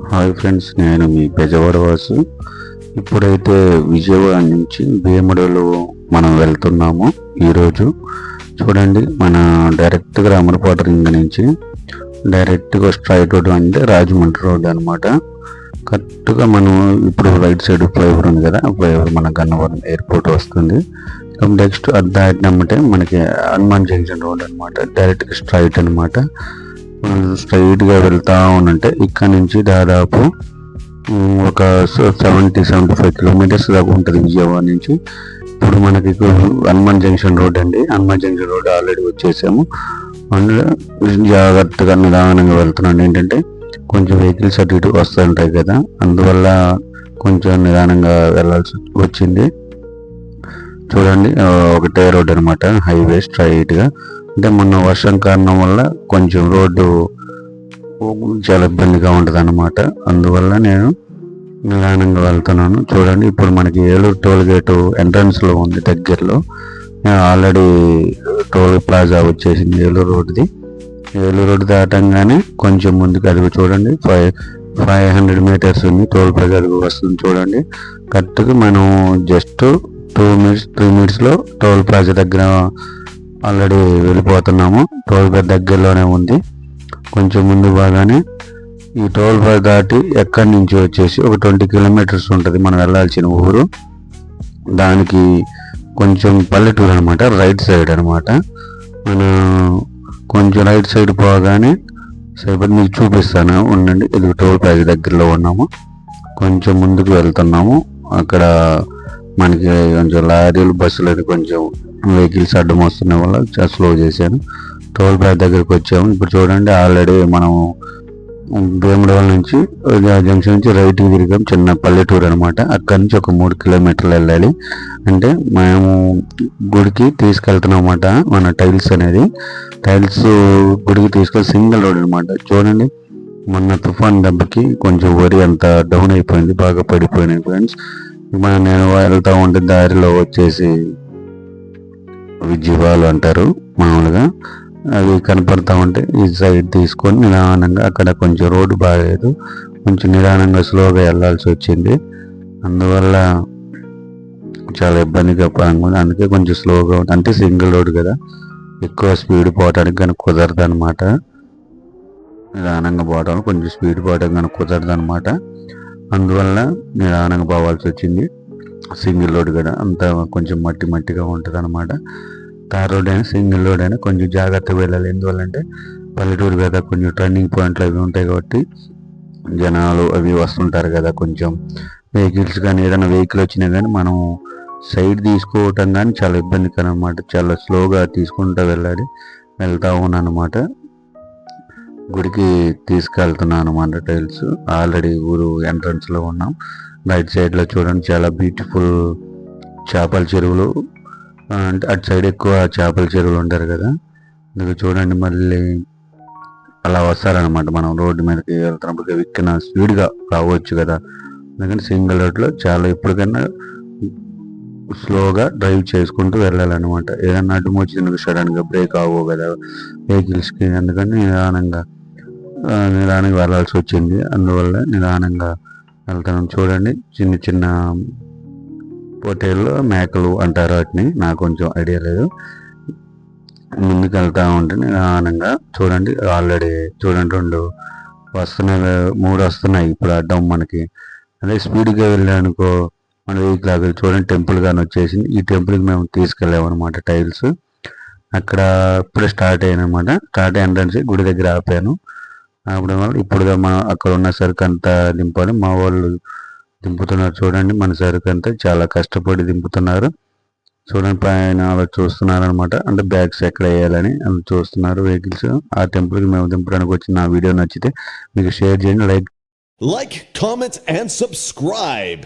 Hi friends నేను మీ పెజవాడ వాసు ఇప్పుడైతే విజయవాడ నుంచి భీముడలో మనం వెళ్తున్నాము ఈరోజు. చూడండి మన డైరెక్ట్గా అమరపాట రింగ్ నుంచి డైరెక్ట్గా స్ట్రైట్ రోడ్ అంటే రాజమండ్రి రోడ్ అనమాట కరెక్ట్గా మనం ఇప్పుడు రైట్ సైడ్ ఫ్లైఓవర్ ఉంది కదా ఫ్లైఓవర్ మన గన్నవరం ఎయిర్పోర్ట్ వస్తుంది. నెక్స్ట్ అది నమ్మటే మనకి హనుమాన్ జంక్షన్ రోడ్ అనమాట డైరెక్ట్గా స్ట్రైట్ అనమాట స్ట్రైట్గా వెళ్తా ఉన్నంటే ఇక్కడ నుంచి దాదాపు ఒక సెవెంటీ సెవెంటీ ఫైవ్ కిలోమీటర్స్ దాకా ఉంటుంది విజయవాడ నుంచి. ఇప్పుడు మనకి హనుమాన్ జంక్షన్ రోడ్ అండి. హనుమాన్ జంక్షన్ రోడ్ ఆల్రెడీ వచ్చేసాము. అందులో జాగ్రత్తగా నిదానంగా వెళ్తున్నాను ఏంటంటే కొంచెం వెహికల్స్ అటు ఇటు వస్తుంటాయి కదా. అందువల్ల కొంచెం నిదానంగా వెళ్ళాల్సి వచ్చింది. చూడండి ఒకటే రోడ్ అనమాట హైవే స్ట్రైట్గా. అంటే మొన్న వర్షం కారణం వల్ల కొంచెం రోడ్డు చాలా ఇబ్బందిగా ఉంటుంది అనమాట అందువల్ల నేను నిదానంగా వెళ్తున్నాను. చూడండి ఇప్పుడు మనకి ఏలూరు టోల్ గేట్ ఎంట్రన్స్లో ఉంది దగ్గరలో. ఆల్రెడీ టోల్ ప్లాజా వచ్చేసింది ఏలూరు రోడ్ది ఏలూరు రోడ్ దాటంగానే కొంచెం ముందుకు అదిగో చూడండి ఫైవ్ ఫైవ్ హండ్రెడ్ మీటర్స్ ఉంది టోల్ ప్లాజా అదిగో వస్తుంది చూడండి. కరెక్ట్గా మనం జస్ట్ టూ మినిట్స్ త్రీ మినిట్స్లో టోల్ ప్లాజా దగ్గర ఆల్రెడీ వెళ్ళిపోతున్నాము. టోల్ ప్లాజా దగ్గరలోనే ఉంది. కొంచెం ముందు బాగానే ఈ టోల్ ప్లాజా దాటి ఎక్కడి నుంచి వచ్చేసి ఒక ట్వంటీ కిలోమీటర్స్ ఉంటుంది మనం వెళ్ళాల్సిన ఊరు. దానికి కొంచెం పల్లెటూరు అనమాట రైట్ సైడ్ అనమాట మన కొంచెం రైట్ సైడ్ పోగానే సేపటి మీకు చూపిస్తాను ఉండండి. ఇది టోల్ ప్లాజా దగ్గరలో ఉన్నాము. కొంచెం ముందుకు వెళ్తున్నాము. అక్కడ మనకి కొంచెం లారీలు బస్సులు కొంచెం వెహికల్స్ అడ్డం వస్తున్న వల్ల స్లో చేశాను. టోల్ ప్లాజా దగ్గరికి వచ్చాము. ఇప్పుడు చూడండి ఆల్రెడీ మనం భీమడవల నుంచి జంక్షన్ నుంచి రైట్కి తిరిగాం. చిన్న పల్లెటూరు అనమాట అక్కడి నుంచి ఒక మూడు కిలోమీటర్లు వెళ్ళాలి. అంటే మేము గుడికి తీసుకెళ్తున్నాం అనమాట మన టైల్స్ అనేది. టైల్స్ గుడికి తీసుకెళ్ళి సింగిల్ రోడ్ అనమాట చూడండి మొన్న తుఫాన్ దెబ్బకి కొంచెం వరి అంత డౌన్ అయిపోయింది బాగా పడిపోయినాయి ఫ్రెండ్స్. మన నేను వెళ్తూ ఉంటే దారిలో వచ్చేసి విజయవాళ్ళు అంటారు మామూలుగా. అవి కనపడతా ఉంటే ఈ సైడ్ తీసుకొని నిదానంగా అక్కడ కొంచెం రోడ్డు బాగాలేదు. కొంచెం నిదానంగా స్లోగా వెళ్ళాల్సి వచ్చింది. అందువల్ల చాలా ఇబ్బందిగా పరంగా అందుకే కొంచెం స్లోగా ఉంది. అంటే సింగిల్ రోడ్ కదా. ఎక్కువ స్పీడ్ పోవడానికి కానీ కుదరదు అనమాట నిదానంగా పోవడం కొంచెం స్పీడ్ పోవడం కానీ కుదరదు అనమాట అందువల్ల నిదానంగా పోవాల్సి వచ్చింది. సింగిల్ రోడ్ కదా అంతా కొంచెం మట్టి మట్టిగా ఉంటుంది అనమాట తార్ రోడ్ అయినా సింగిల్ రోడ్ అయినా కొంచెం జాగ్రత్తగా వెళ్ళాలి. ఎందువల్లంటే పల్లెటూరు కదా కొంచెం టర్నింగ్ పాయింట్లు అవి ఉంటాయి కాబట్టి జనాలు అవి వస్తుంటారు కదా కొంచెం. వెహికల్స్ కానీ ఏదైనా వెహికల్ వచ్చినా కానీ మనం సైడ్ తీసుకోవటం కానీ చాలా ఇబ్బందికరం అనమాట చాలా స్లోగా తీసుకుంటూ వెళ్ళాలి వెళ్తా ఉన్నాను అనమాట గుడికి తీసుకెళ్తున్నాను అనమాట టైల్స్. ఆల్రెడీ ఊరు entrance లో ఉన్నాం. రైట్ సైడ్లో చూడండి చాలా బ్యూటిఫుల్ చేపల చెరువులు. అంటే అటు సైడ్ ఎక్కువ చేపల చెరువులు ఉంటారు కదా. అందుకే చూడండి మళ్ళీ అలా వస్తారనమాట మనం రోడ్డు మీదకి వెళ్తున్నప్పుడు ఎక్కిన స్పీడ్గా రావచ్చు కదా. అందుకని సింగిల్ రోడ్లో చాలా ఎప్పటికైనా స్లోగా డ్రైవ్ చేసుకుంటూ వెళ్ళాలన్నమాట. ఏదన్నా అడ్డం వచ్చింది సడన్గా బ్రేక్ అవ్వవు కదా. వెహికల్స్కి అందుకని నిదానంగా నిదానంగా వెళ్ళాల్సి వచ్చింది. అందువల్ల నిదానంగా వెళ్తాను. చూడండి చిన్న చిన్న పోటీల్లో మేకలు అంటారు వాటిని. నాకు కొంచెం ఐడియా లేదు. ముందుకు వెళ్తా ఉంటే నిదానంగా చూడండి ఆల్రెడీ చూడండి రెండు వస్తున్నాయి మూడు వస్తున్నాయి ఇప్పుడు అడ్డం మనకి. అదే స్పీడ్గా వెళ్ళానుకో మన వెహికల్ ఆగలి చూడండి టెంపుల్ కానీ వచ్చేసింది. ఈ టెంపుల్కి మేము తీసుకెళ్ళాము అనమాట టైల్స్. అక్కడ ఇప్పుడే స్టార్ట్ అయ్యాను అనమాట స్టార్ట్ ఎంట్రన్స్ గుడి దగ్గర ఆపాను. అప్పుడు వల్ల ఇప్పుడు మా అక్కడ ఉన్న సరుకు అంతా దింపాలి. మా వాళ్ళు దింపుతున్నారు చూడండి. మన సరుకు అంతా చాలా కష్టపడి దింపుతున్నారు. చూడండి పైన అలా చూస్తున్నారు అనమాట అంటే బ్యాగ్స్ ఎక్కడ వేయాలని అలా చూస్తున్నారు వెహికల్స్. ఆ టెంపుల్కి మేము దింపడానికి వచ్చిన నా వీడియో నచ్చితే మీకు షేర్ చేయండి like like comments and subscribe